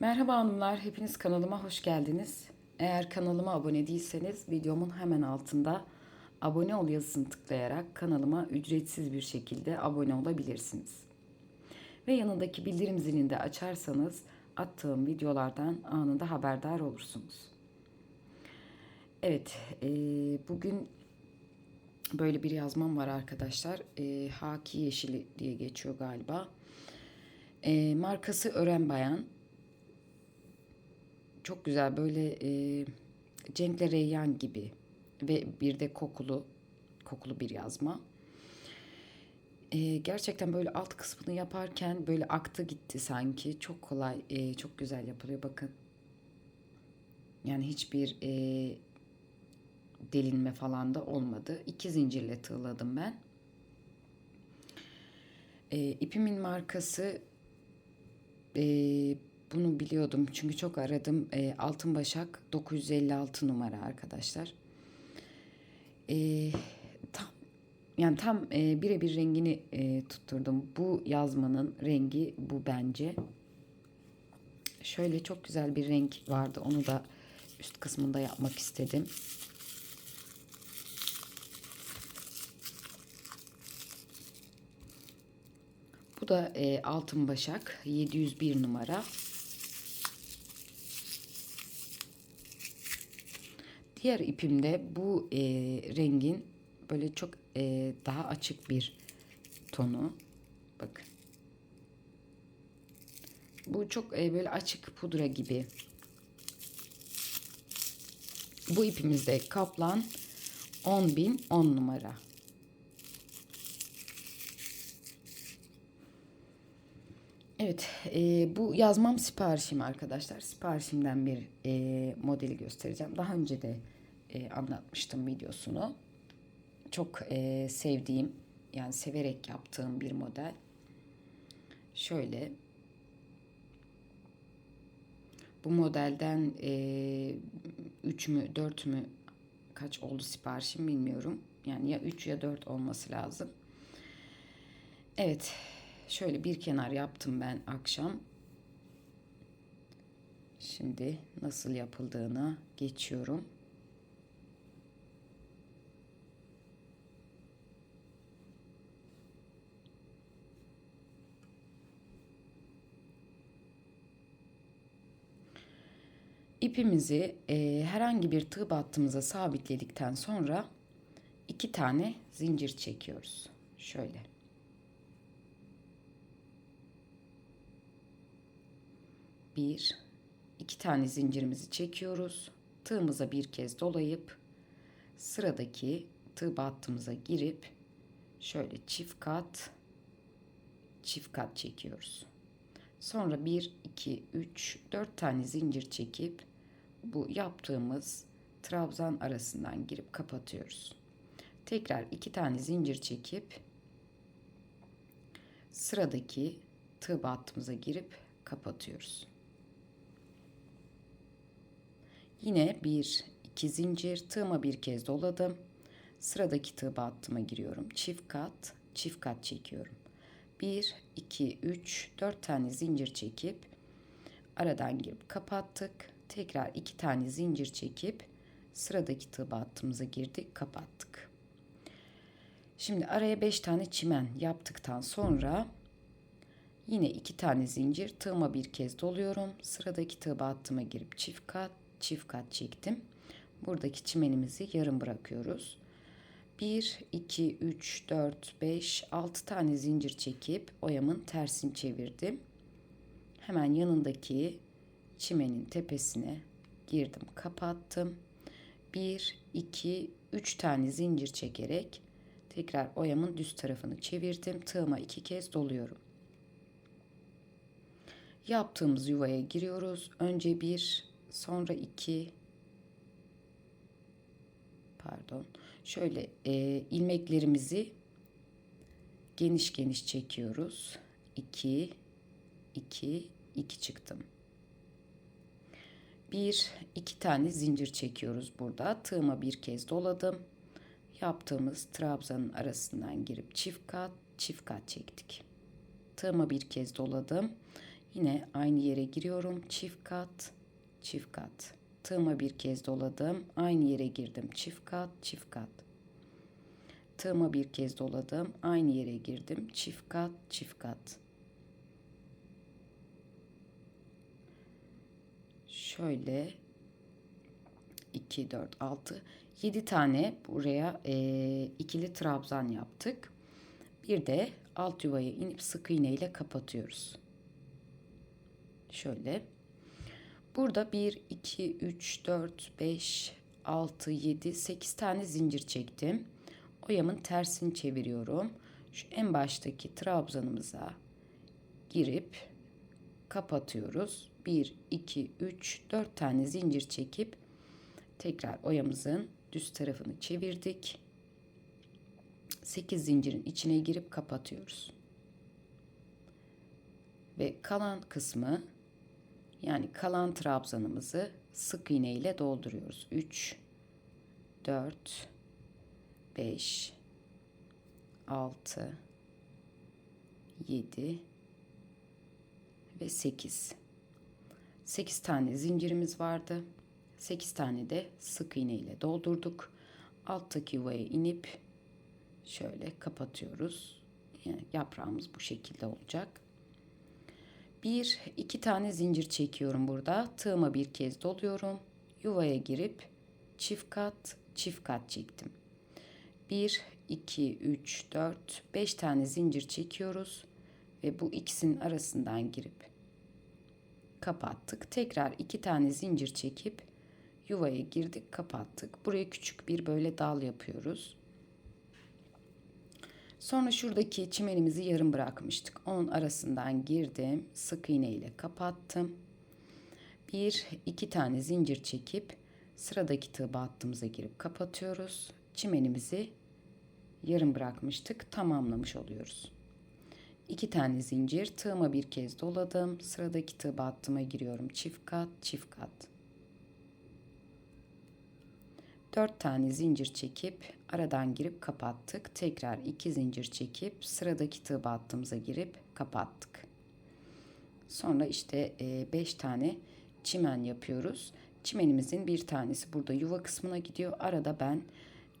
Merhaba hanımlar, hepiniz kanalıma hoş geldiniz. Eğer kanalıma abone değilseniz videomun hemen altında abone ol yazısını tıklayarak kanalıma ücretsiz bir şekilde abone olabilirsiniz. Ve yanındaki bildirim zilini de açarsanız attığım videolardan anında haberdar olursunuz. Evet, e, bugün böyle bir yazmam var arkadaşlar. E, Haki Yeşili diye geçiyor galiba. E, markası Ören Bayan. Çok güzel böyle e, Cenk'le Reyyan gibi ve bir de kokulu kokulu bir yazma. E, gerçekten böyle alt kısmını yaparken böyle aktı gitti sanki. Çok kolay, e, çok güzel yapılıyor bakın. Yani hiçbir e, delinme falan da olmadı. İki zincirle tığladım ben. E, ipimin markası e, bunu biliyordum çünkü çok aradım. E, Altın Başak 956 numara arkadaşlar. E, tam yani tam e, birebir rengini e, tutturdum. Bu yazmanın rengi bu bence. Şöyle çok güzel bir renk vardı. Onu da üst kısmında yapmak istedim. Bu da e, Altın Başak 701 numara. Diğer ipimde bu e, rengin böyle çok e, daha açık bir tonu. Bakın. Bu çok e, böyle açık pudra gibi. Bu ipimizde Kaplan 10.010 10 numara. Evet, e, bu yazmam siparişim arkadaşlar. Siparişimden bir e, modeli göstereceğim. Daha önce de e, anlatmıştım videosunu. Çok e, sevdiğim, yani severek yaptığım bir model. Şöyle. Bu modelden e, 3 mü 4 mü kaç oldu siparişim bilmiyorum. Yani ya 3 ya 4 olması lazım. Evet. Şöyle bir kenar yaptım ben akşam. Şimdi nasıl yapıldığını geçiyorum. İpimizi e, herhangi bir tığ battığımıza sabitledikten sonra iki tane zincir çekiyoruz. Şöyle. Bir, iki tane zincirimizi çekiyoruz. Tığımıza bir kez dolayıp sıradaki tığ battığımıza girip şöyle çift kat çift kat çekiyoruz. Sonra 1, 2, 3, 4 tane zincir çekip bu yaptığımız trabzan arasından girip kapatıyoruz. Tekrar 2 tane zincir çekip sıradaki tığ battığımıza girip kapatıyoruz. Yine bir iki zincir tığıma bir kez doladım. Sıradaki tığ battıma giriyorum. Çift kat, çift kat çekiyorum. 1 2 3 4 tane zincir çekip aradan girip kapattık. Tekrar 2 tane zincir çekip sıradaki tığ battığımıza girdik, kapattık. Şimdi araya 5 tane çimen yaptıktan sonra yine 2 tane zincir tığıma bir kez doluyorum. Sıradaki tığ battıma girip çift kat çift kat çektim. Buradaki çimenimizi yarım bırakıyoruz. 1, 2, 3, 4, 5, 6 tane zincir çekip oyamın tersini çevirdim. Hemen yanındaki çimenin tepesine girdim, kapattım. 1, 2, 3 tane zincir çekerek tekrar oyamın düz tarafını çevirdim. Tığıma iki kez doluyorum. Yaptığımız yuvaya giriyoruz. Önce bir, sonra iki, pardon. Şöyle e, ilmeklerimizi geniş geniş çekiyoruz. 2 2 2 çıktım. Bir, iki tane zincir çekiyoruz burada. Tığıma bir kez doladım. Yaptığımız trabzanın arasından girip çift kat, çift kat çektik. Tığıma bir kez doladım. Yine aynı yere giriyorum. Çift kat, çift kat. Tığıma bir kez doladım. Aynı yere girdim. Çift kat, çift kat. Tığıma bir kez doladım. Aynı yere girdim. Çift kat, çift kat. Şöyle 2, 4, 6, 7 tane buraya e, ikili trabzan yaptık. Bir de alt yuvaya inip sık iğne ile kapatıyoruz. Şöyle. Burada 1, 2, 3, 4, 5, 6, 7, 8 tane zincir çektim. Oyamın tersini çeviriyorum. Şu en baştaki trabzanımıza girip kapatıyoruz. 1, 2, 3, 4 tane zincir çekip tekrar oyamızın düz tarafını çevirdik. 8 zincirin içine girip kapatıyoruz. Ve kalan kısmı yani kalan trabzanımızı sık iğne ile dolduruyoruz. 3 4 5 6 7 ve 8. 8 tane zincirimiz vardı. 8 tane de sık iğne ile doldurduk. Alttaki yuvaya inip şöyle kapatıyoruz. Yani yaprağımız bu şekilde olacak. Bir, iki tane zincir çekiyorum burada. Tığıma bir kez doluyorum. Yuvaya girip çift kat, çift kat çektim. 1, 2, 3, 4, 5 tane zincir çekiyoruz ve bu ikisinin arasından girip kapattık. Tekrar iki tane zincir çekip yuvaya girdik, kapattık. Buraya küçük bir böyle dal yapıyoruz. Sonra şuradaki çimenimizi yarım bırakmıştık. Onun arasından girdim, sık iğne ile kapattım. Bir, iki tane zincir çekip sıradaki tığ battığımıza girip kapatıyoruz. Çimenimizi yarım bırakmıştık, tamamlamış oluyoruz. İki tane zincir, tığıma bir kez doladım. Sıradaki tığ battıma giriyorum. Çift kat, çift kat. Dört tane zincir çekip aradan girip kapattık. Tekrar iki zincir çekip sıradaki tığ battığımıza girip kapattık. Sonra işte e, beş tane çimen yapıyoruz. Çimenimizin bir tanesi burada yuva kısmına gidiyor. Arada ben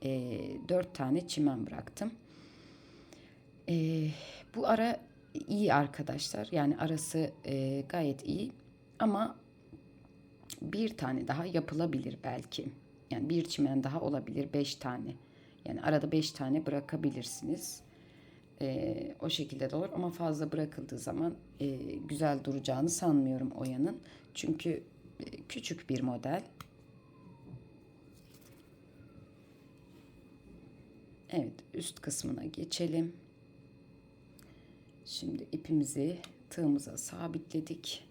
e, dört tane çimen bıraktım. E, bu ara iyi arkadaşlar. Yani arası e, gayet iyi. Ama bir tane daha yapılabilir belki. Yani bir çimen daha olabilir. Beş tane. Yani arada beş tane bırakabilirsiniz. E, o şekilde de olur. Ama fazla bırakıldığı zaman e, güzel duracağını sanmıyorum oyanın. Çünkü e, küçük bir model. Evet üst kısmına geçelim. Şimdi ipimizi tığımıza sabitledik.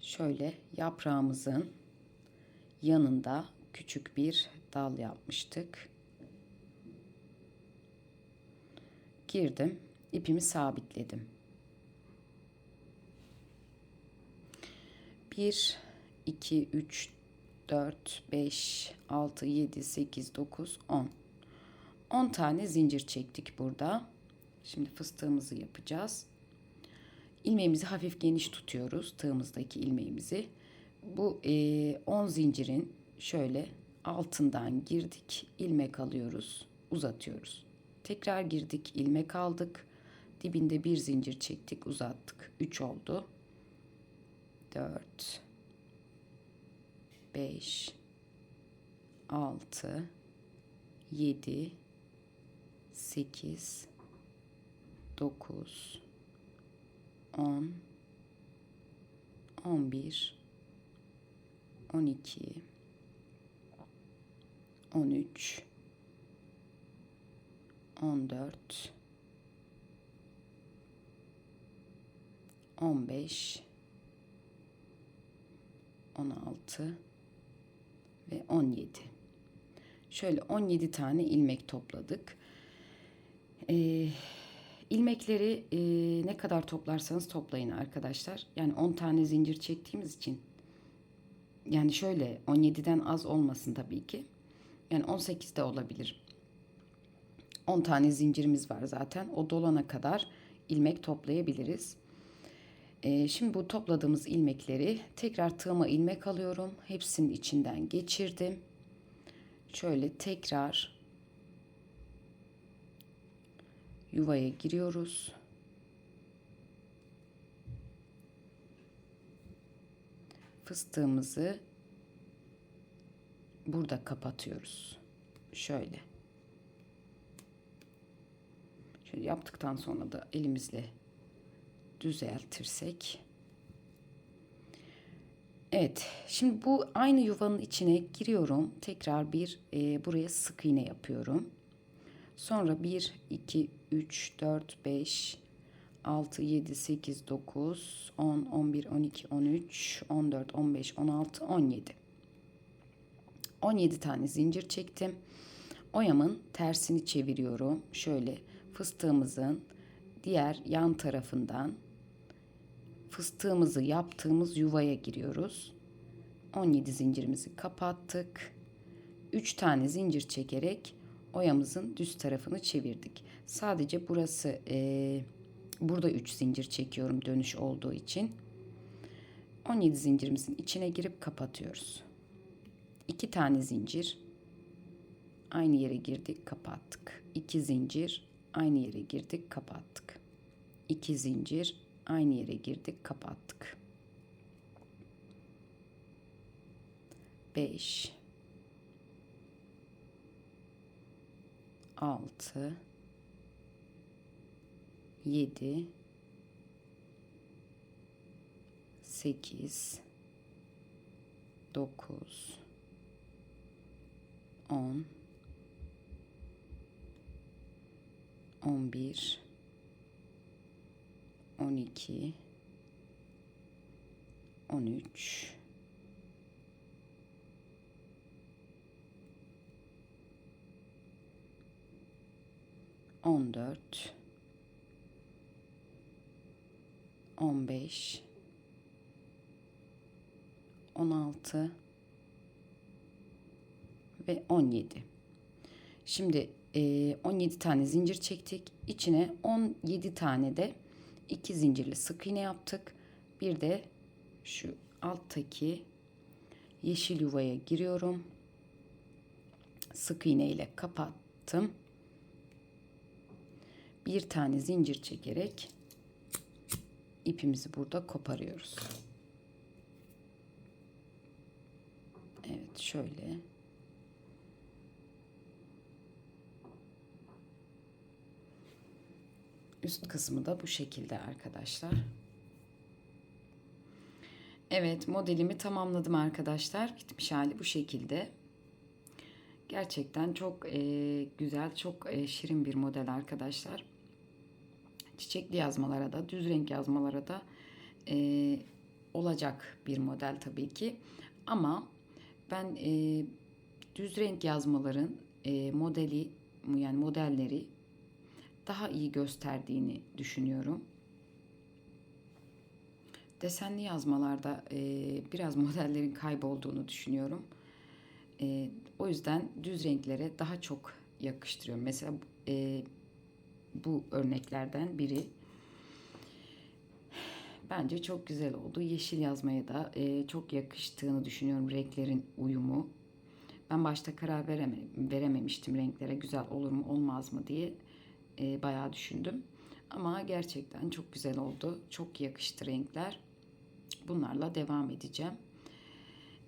Şöyle yaprağımızın yanında küçük bir dal yapmıştık. Girdim, ipimi sabitledim. 1 2 3 4 5 6 7 8 9 10 10 tane zincir çektik burada. Şimdi fıstığımızı yapacağız. İlmeğimizi hafif geniş tutuyoruz. Tığımızdaki ilmeğimizi. Bu e, 10 zincirin şöyle altından girdik. ilmek alıyoruz. Uzatıyoruz. Tekrar girdik. ilmek aldık. Dibinde bir zincir çektik. Uzattık. 3 oldu. 4 5 6 7 8 9 10 11 12 13 14 15 16 ve 17 şöyle 17 tane ilmek topladık ee, ilmekleri e, ne kadar toplarsanız toplayın arkadaşlar. Yani 10 tane zincir çektiğimiz için yani şöyle 17'den az olmasın tabii ki. Yani 18 de olabilir. 10 tane zincirimiz var zaten. O dolana kadar ilmek toplayabiliriz. Ee, şimdi bu topladığımız ilmekleri tekrar tığıma ilmek alıyorum. Hepsinin içinden geçirdim. Şöyle tekrar yuvaya giriyoruz. Fıstığımızı burada kapatıyoruz. Şöyle. Şöyle yaptıktan sonra da elimizle düzeltirsek. Evet. Şimdi bu aynı yuvanın içine giriyorum. Tekrar bir e, buraya sık iğne yapıyorum. Sonra 1, 2, 3, 4, 5, 6, 7, 8, 9, 10, 11, 12, 13, 14, 15, 16, 17. 17 tane zincir çektim. Oyamın tersini çeviriyorum. Şöyle fıstığımızın diğer yan tarafından fıstığımızı yaptığımız yuvaya giriyoruz. 17 zincirimizi kapattık. 3 tane zincir çekerek oyamızın düz tarafını çevirdik. Sadece burası e, burada 3 zincir çekiyorum dönüş olduğu için. 17 zincirimizin içine girip kapatıyoruz. 2 tane zincir aynı yere girdik kapattık. 2 zincir aynı yere girdik kapattık. 2 zincir aynı yere girdik kapattık. 5 6 7 8 9 10 11 12 13 14 15 16 ve 17. Şimdi e, 17 tane zincir çektik. İçine 17 tane de iki zincirli sık iğne yaptık. Bir de şu alttaki yeşil yuvaya giriyorum. Sık iğne ile kapattım. Bir tane zincir çekerek ipimizi burada koparıyoruz. Evet şöyle. Üst kısmı da bu şekilde arkadaşlar. Evet modelimi tamamladım arkadaşlar. Bitmiş hali bu şekilde. Gerçekten çok e, güzel, çok e, şirin bir model arkadaşlar. Çiçekli yazmalara da, düz renk yazmalara da e, olacak bir model tabii ki. Ama ben e, düz renk yazmaların e, modeli yani modelleri daha iyi gösterdiğini düşünüyorum. Desenli yazmalarda e, biraz modellerin kaybolduğunu düşünüyorum. E, o yüzden düz renklere daha çok yakıştırıyorum. Mesela e, bu örneklerden biri. Bence çok güzel oldu. Yeşil yazmaya da e, çok yakıştığını düşünüyorum renklerin uyumu. Ben başta karar vereme, verememiştim renklere güzel olur mu olmaz mı diye e, bayağı düşündüm. Ama gerçekten çok güzel oldu. Çok yakıştı renkler. Bunlarla devam edeceğim.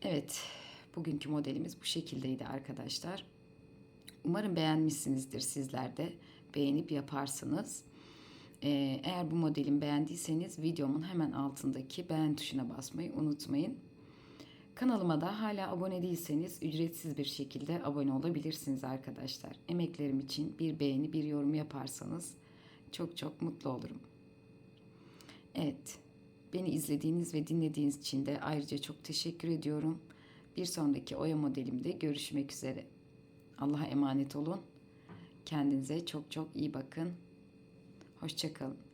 Evet, bugünkü modelimiz bu şekildeydi arkadaşlar. Umarım beğenmişsinizdir sizler de. Beğenip yaparsınız. Ee, eğer bu modelimi beğendiyseniz videomun hemen altındaki beğen tuşuna basmayı unutmayın. Kanalıma da hala abone değilseniz ücretsiz bir şekilde abone olabilirsiniz arkadaşlar. Emeklerim için bir beğeni, bir yorum yaparsanız çok çok mutlu olurum. Evet, beni izlediğiniz ve dinlediğiniz için de ayrıca çok teşekkür ediyorum. Bir sonraki oya modelimde görüşmek üzere. Allah'a emanet olun. Kendinize çok çok iyi bakın. Hoşçakalın.